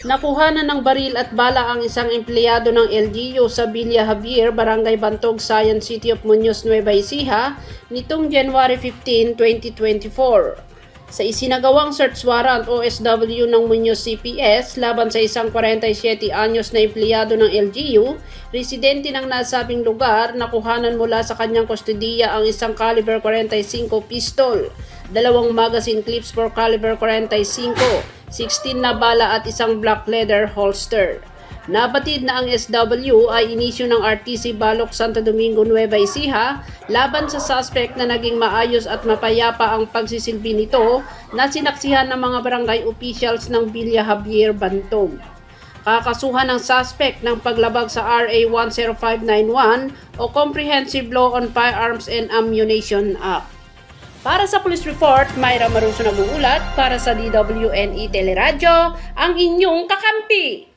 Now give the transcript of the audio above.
Nakuhanan ng baril at bala ang isang empleyado ng LGU sa Villa Javier, Barangay Bantog, Sayan City of Muñoz, Nueva Ecija nitong January 15, 2024. Sa isinagawang search warrant OSW ng Muñoz CPS laban sa isang 47 anyos na empleyado ng LGU, residente ng nasabing lugar, nakuhanan mula sa kanyang kustodiya ang isang caliber 45 pistol, dalawang magazine clips for caliber 45, 16 na bala at isang black leather holster. Nabatid na ang SW ay inisyo ng RTC Balok Santo Domingo Nueva Ecija laban sa suspect na naging maayos at mapayapa ang pagsisilbi nito na sinaksihan ng mga barangay officials ng Villa Javier Bantog. Kakasuhan ng suspect ng paglabag sa RA 10591 o Comprehensive Law on Firearms and Ammunition Act. Para sa police report, Mayra Maruso nag-uulat para sa DWNE Teleradyo, ang inyong kakampi.